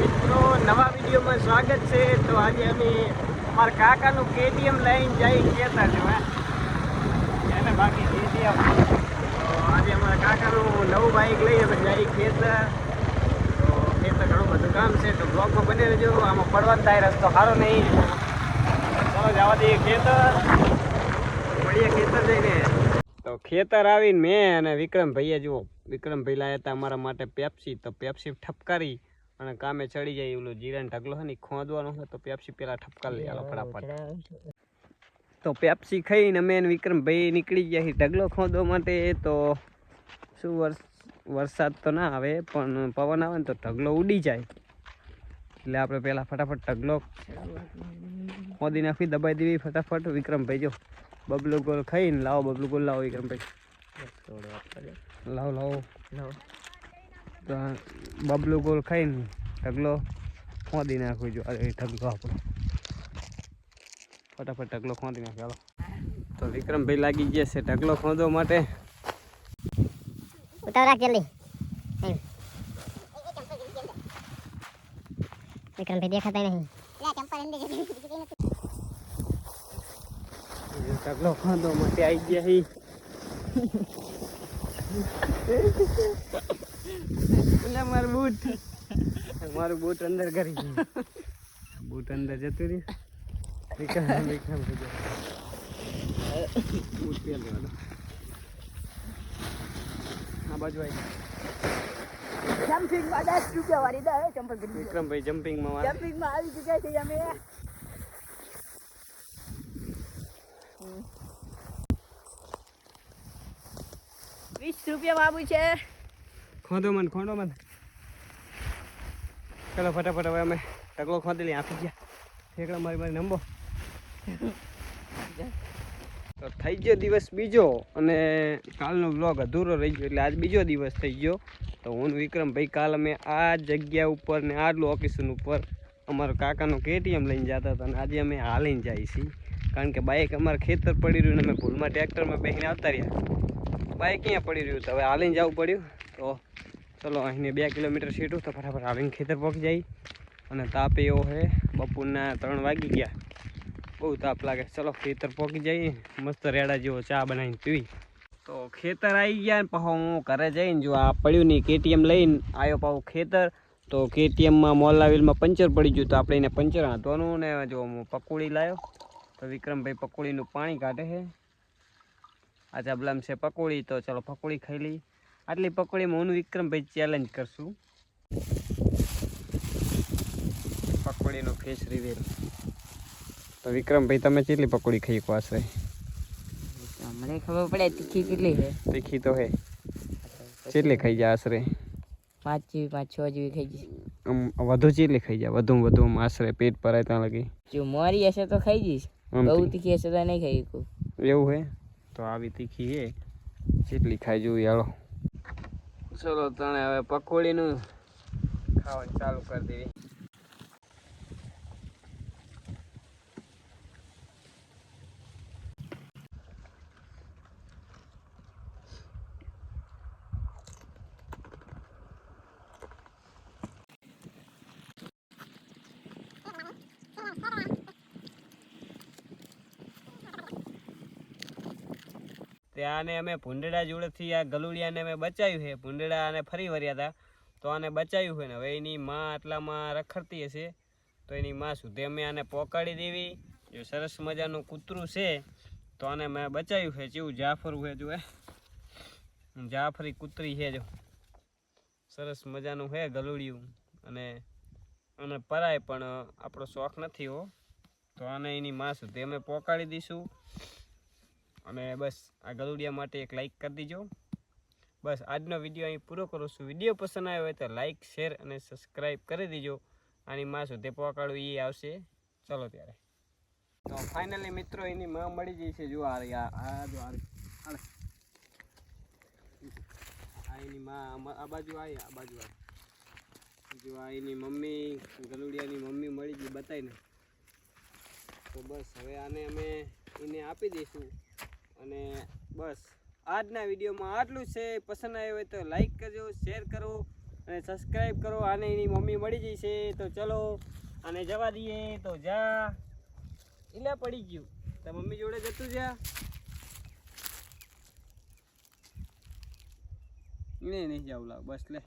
મિત્રો, નવા વિડીયોમાં સ્વાગત છે. તો આજે અમે અમારા કાકાનું કેટીએમ લઈને જઈ કહેતા હે. એને બાકી કેટીએમ આજે અમારા કાકાનું નવું બાઇક લઈ અમે જઈ ખેતર. તો ખેતર ઘણું બધું કામ છે, તો બ્લોગમાં બને રહેજો. આમાં પડવાનો થાય, રસ્તો સારો નહીં. ચાલો, જવા દઈએ ખેતર. મળીએ ખેતર જઈને. તો ખેતર આવીને મેં અને વિક્રમભાઈએ જુઓ, વિક્રમભાઈ લાયા હતા અમારા માટે પેપ્સી તો પેપ્સી ઠપકારી. અને કામે ચડી જાય એવું જીરાનો ઢગલો છે ને ખોદવાનો હોય તો પેપ્સી પેલા ઠપકા લઈ આલો ફટાફટ. તો પેપ્સી ખાઈને અમે વિક્રમભાઈ નીકળી ગયા છીએ ઢગલો ખોદવા માટે તો શું વર્ષ વરસાદ તો ના આવે પણ પવન આવે ને તો ઢગલો ઉડી જાય. એટલે આપણે પહેલાં ફટાફટ ઢગલો ખોદી નાખી દબાઈ દેવી ફટાફટ. વિક્રમભાઈ જો બબલુ ગોલ ખાઈને લાવો બબલુ ગોલ લાવો વિક્રમભાઈ. લાવો. લાવો. તો બબલું ગોલ ખાઈને ઢગલો ખોદી નાખવું જો. અરે ઢગલો આપણો ફટાફટ ઢગલો ખોદી નાખે. હાલો. તો વિક્રમભાઈ લાગી ગયા છે ઢગલો ખોદવા માટે. ઉતાવળા જલ્દી. વિક્રમભાઈ દેખાતા નહીં. ઢગલો ખોદવા માટે આવી ગયા હી. એટલે મારું બૂટ. મારું બૂટ અંદર કરી ગયું. બૂટ અંદર જતું રહી વિક્રમ વિક્રમ બૂટ પહેર લેવાનો આ બાજુ આવી જમ્પિંગમાં દસ રૂપિયા વાળી દે ચંપલ કરી વિક્રમભાઈ જમ્પિંગમાં વાર જમ્પિંગમાં આવી ચૂક્યા છે અમે. વીસ રૂપિયા બાબુ છે. ખોદો મને ખોંડો મને ચલો ફટાફટ હવે અમે ઢગલો ખોંદી લઈએ, આપી ગયા. ઠેકડા મારી મારી નંબો. તો થઈ ગયો દિવસ બીજો અને કાલનો બ્લોગ અધૂરો રહી ગયો, એટલે આજ બીજો દિવસ થઈ ગયો. તો હું વિક્રમ ભાઈ કાલ અમે આ જગ્યા ઉપર ને આ લોકેશન ઉપર અમારા કાકાનો કેટીએમ લઈને જતા હતા અને આજે અમે હાલીને જઈએ છીએ. કારણ કે બાઇક અમારે ખેતર પડી રહ્યું ને અમે ભૂલમાં ટ્રેક્ટરમાં બેસીને આવતા રહ્યા. બાઇક ક્યાં પડી રહ્યું? તો હવે હાલીને જવું પડ્યું. તો ચલો, અહીંને બે કિલોમીટર સીટું તો ફટાફટ આવીને ખેતર પહોંચી જાય. અને તાપ એવો છે, બપોરના ત્રણ વાગી ગયા. બહુ તાપ લાગે. ચલો, ખેતર પહોંચી જઈએ. મસ્ત રેડા જેવો ચા બનાવીને પીવી. તો ખેતર આવી ગયા ને પાછો હું ઘરે જઈને જો આ પડ્યું નહીં કેટીએમ લઈને આવ્યો પાછું ખેતર. તો કેટીએમમાં મોલાવીલમાં પંચર પડી ગયું તો આપણે એને પંચર હાંધવાનું ને જો હું પકોડી લાવ્યો તો વિક્રમભાઈ પકોડીનું પાણી કાઢે છે. આ ચાબલામ છે પકોડી. તો ચલો, પકોડી ખાઈ લઈ આટલી પકોડીમાં હું વિક્રમભાઈ ચેલેન્જ કરશું. પકોડીનો ફેસ રિવેલ તો વિક્રમભાઈ તમે કેટલી પકોડી ખાઈ કો આશરે? મને ખબર પડે તીખી કેટલી છે. તીખી તો હે કેટલી ખાઈ જાય આશરે? પાંચ જેવી પાંચ છ જેવી ખાઈ જઈશ. આમ વધુ જેટલી ખાઈ જાય? વધુ વધુ આશરે પેટ ભરાય ત્યાં લગી? જો મોરી હશે તો ખાઈ જઈશ. બહુ તીખી હશે તો નહીં ખાઈ શકું. એવું હે તો આવી તીખી હે જેટલી ખાઈ જોવી હાલો. ચલો તણે હવે પકોડીનું ખાવાનું ચાલુ કરી દેવી. ત્યાંને અમે ભૂંડડા જોડેથી આ ગલુડિયાને અમે બચાવ્યું છે. ભૂંડડા આને ફરી વર્યા હતા. તો આને બચાવ્યું છે ને હવે એની માં આટલામાં રખડતી હશે. તો એની માં સુધી અમે આને પોકાડી દેવી. જો સરસ મજાનું કૂતરું છે, તો આને મેં બચાવ્યું છે. જેવું જાફરું છે જો એ જાફરી કૂતરી છે જો. સરસ મજાનું છે ગલુડિયું. અને અને પરાય પણ આપણો શોખ નથી હો. તો આને એની માં સુધી અમે પોકાડી દઈશું. અને બસ આ ગલુડિયા માટે એક લાઇક કરી દીજો. બસ આજનો વીડિયો અહીં પૂરો કરું છું. વીડિયો પસંદ આવ્યો હોય તો લાઇક શેર અને સબસ્ક્રાઈબ કરી દીજો. આની માં સુધી પહોંચાડું એ આવશે. ચલો ત્યારે. તો ફાઇનલી મિત્રો એની માં મળી ગઈ છે. જો આ આ જો. આ એની માં, આ બાજુ આવી આ બાજુ આવી જો આ એની મમ્મી, ગલુડિયાની મમ્મી મળી ગઈ બતાવીને. તો બસ હવે આને અમે એને આપી દઈશું. અને બસ, આજના વિડીયોમાં આટલું છે. પસંદ આવ્યો હોય તો લાઈક કરજો શેર કરો અને સબસ્ક્રાઈબ કરો. આને એની મમ્મી મળી જશે તો ચલો અને જવા દઈએ. તો જા. એટલે પડી ગયું. તો મમ્મી જોડે જતું જા. નહીં નહીં જાવ લાવ. બસ, લે.